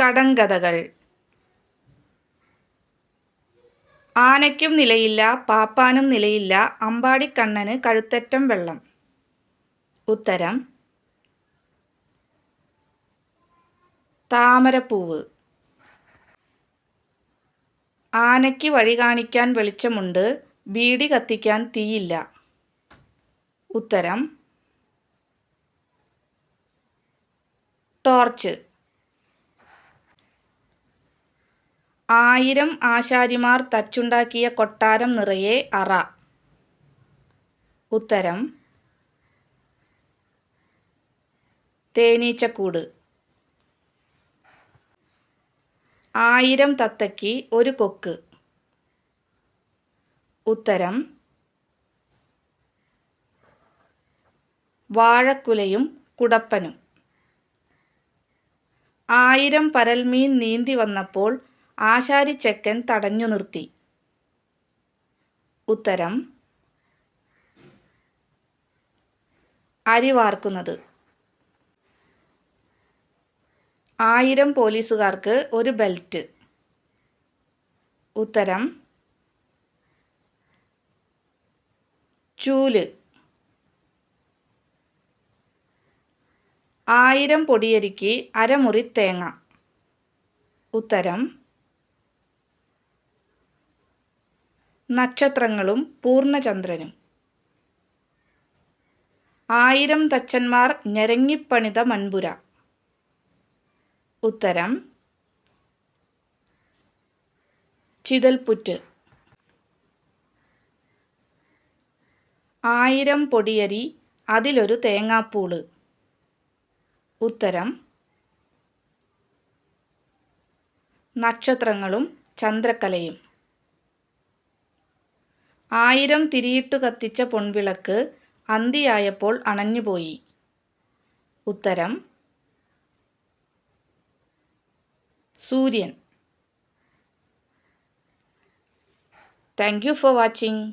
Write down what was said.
കടങ്കഥകൾ. ആനയ്ക്കും നിലയില്ല പാപ്പാനും നിലയില്ല അമ്പാടിക്കണ്ണന് കഴുത്തറ്റം വെള്ളം. ഉത്തരം താമരപ്പൂവ്. ആനയ്ക്ക് വഴി കാണിക്കാൻ വെളിച്ചമുണ്ട് ബീഡി കത്തിക്കാൻ തീയില്ല. ഉത്തരം ടോർച്ച്. ആയിരം ആശാരിമാർ തച്ചുണ്ടാക്കിയ കൊട്ടാരം നിറയെ അറ. ഉത്തരം തേനീച്ചക്കൂട്. ആയിരം തത്തയ്ക്ക് ഒരു കൊക്ക്. ഉത്തരം വാഴക്കുലയും കുടപ്പനും. ആയിരം പരൽമീൻ നീന്തി വന്നപ്പോൾ ആശാരിച്ചെക്കൻ തടഞ്ഞു നിർത്തി. ഉത്തരം അരി വാർക്കുന്നത് ആയിരം പോലീസുകാർക്ക് ഒരു ബെൽറ്റ്. ഉത്തരം ചൂൽ. ആയിരം പൊടിയരിക്ക് അരമുറി തേങ്ങ. ഉത്തരം നക്ഷത്രങ്ങളും പൂർണചന്ദ്രനും. ആയിരം തച്ചന്മാർ ഞെരങ്ങിപ്പണിത മൺപുര ഉത്തരം ചിതൽപുറ്റ്. ആയിരം പൊടിയരി അതിലൊരു തേങ്ങാപ്പൂൾ. ഉത്തരം നക്ഷത്രങ്ങളും ചന്ദ്രക്കലയും. ആയിരം തിരിയിട്ടു കത്തിച്ച പൊൺവിളക്ക് അന്തിയായപ്പോൾ അണഞ്ഞുപോയി. ഉത്തരം സൂര്യൻ. Thank you for watching.